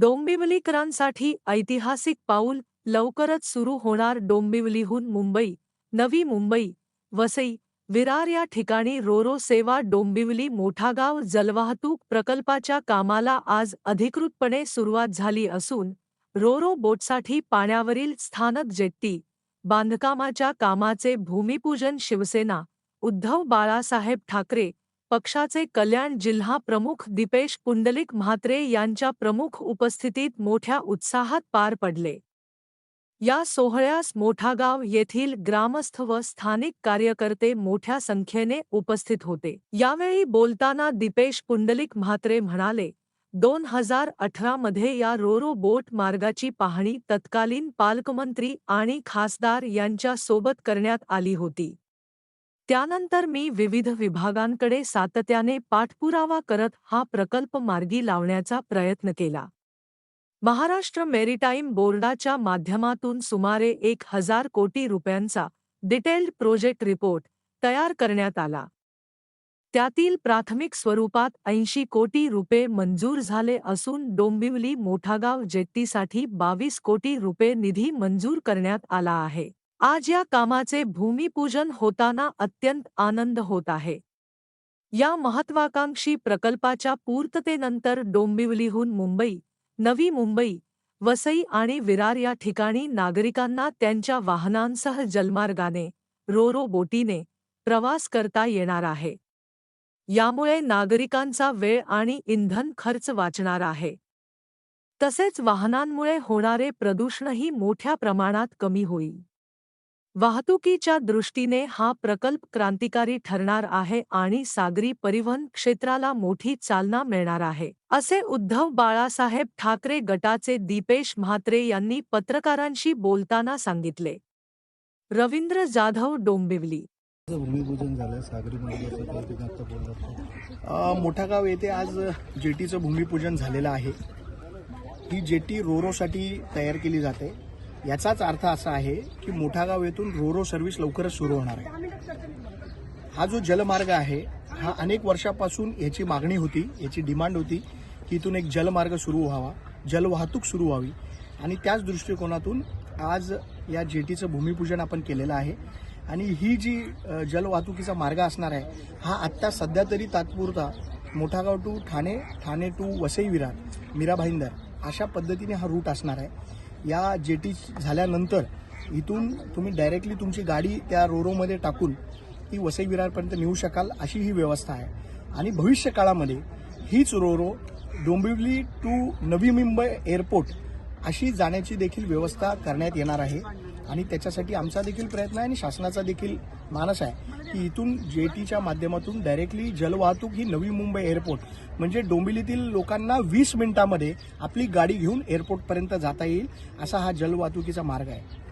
डोंबिवलीकरांसाठी ऐतिहासिक पाऊल लवकरच सुरू होणार डोंबिवलीहून मुंबई नवी मुंबई वसई विरार या ठिकाणी रोरो सेवा डोंबिवली मोठागाव जलवाहतूक प्रकल्पाच्या कामाला आज अधिकृतपणे सुरुवात झाली असून रोरो बोटसाठी पाण्यावरील स्थानक जेट्टी बांधकामाच्या कामाचे भूमिपूजन शिवसेना उद्धव बाळासाहेब ठाकरे पक्षाचे कल्याण जिल्हा प्रमुख दीपेश पुंडलिक म्हात्रे यांच्या प्रमुख उपस्थितीत मोठ्या उत्साहात पार पडले. या सोहळ्यास मोठागाव येथील ग्रामस्थ व स्थानिक कार्यकर्ते मोठ्या संख्येने उपस्थित होते. यावेळी बोलताना दीपेश पुंडलिक म्हात्रे म्हणाले दोन हजार अठरा मध्ये या रोरो बोट मार्गाची पाहणी तत्कालीन पालकमंत्री आणि खासदार यांच्या सोबत करण्यात आली होती. त्यानंतर मी विविध विभागांकडे सातत्याने पाठपुरावा करत हा प्रकल्प मार्गी लावण्याचा प्रयत्न केला. महाराष्ट्र मेरीटाईम बोर्डाच्या माध्यमातून सुमारे एक हजार कोटी रुपयांचा डिटेल्ड प्रोजेक्ट रिपोर्ट तयार करण्यात आला. त्यातील प्राथमिक स्वरूपात ऐंशी कोटी रुपये मंजूर झाले असून डोंबिवली मोठागाव जेट्टीसाठी बावीस कोटी रुपये निधी मंजूर करण्यात आला आहे. आज या कामाचे भूमिपूजन होताना अत्यंत आनंद होत आहे. या महत्वाकांक्षी प्रकल्पाच्या पूर्ततेनंतर डोंबिवलीहून मुंबई नवी मुंबई वसई आणि विरार या ठिकाणी नागरिकांना त्यांच्या वाहनांसह जलमार्गाने रोरो बोटीने प्रवास करता येणार आहे. यामुळे नागरिकांचा वेळ आणि इंधन खर्च वाचणार आहे. तसेच वाहनांमुळे होणारे प्रदूषणही मोठ्या प्रमाणात कमी होईल. वाहतुकीच्या दृष्टीने हा प्रकल्प क्रांतिकारी ठरणार आहे आणि सागरी परिवहन क्षेत्राला मोठी चालना मिळणार आहे. असे उद्धव बाळासाहेब ठाकरे गटाचे दीपेश म्हात्रे यांनी पत्रकारांशी बोलताना सांगितले. रवींद्र जाधव डोंबिवली. भूमिपूजन झालं सागरी मोठा गाव येथे आज जेटीचं भूमिपूजन झालेलं आहे. ही जेटी रोरोसाठी तयार केली जाते. याचाच अर्थ असा आहे की मोठागाव येथून रोरो सर्व्हिस लवकरच सुरू होणार आहे. हा जो जलमार्ग आहे हा अनेक वर्षापासून याची मागणी होती याची डिमांड होती की इथून एक जलमार्ग सुरू व्हावा जलवाहतूक सुरू व्हावी. आणि त्याच दृष्टिकोनातून आज या जेटीचं भूमिपूजन आपण केलेलं आहे. आणि ही जी जलवाहतुकीचा मार्ग असणार आहे हा आत्ता सध्या तरी तात्पुरता मोठागाव टू ठाणे ठाणे टू वसई विरार मीरा भाईंदर अशा पद्धतीने हा रूट असणार आहे. या जेटी झाल्यानंतर इथून तुम्ही डायरेक्टली तुमची गाडी त्या रोरोमध्ये टाकून ती वसई विरारपर्यंत नेऊ शकाल अशी ही व्यवस्था आहे. आणि भविष्य काळामध्ये हीच Ro-Ro Dombivli to Navi Mumbai airport अशी जाण्याची देखील व्यवस्था करण्यात येणार आहे. आणि त्याच्यासाठी आमचा देखील प्रयत्न आहे आणि शासनाचा देखील मानस आहे की इथून जेटीच्या माध्यमातून डायरेक्टली जलवाहतूक ही नवी मुंबई एअरपोर्ट म्हणजे डोंबिवलीतील लोकांना वीस मिनिटामध्ये आपली गाडी घेऊन एअरपोर्टपर्यंत जाता येईल असा हा जलवाहतुकीचा मार्ग आहे.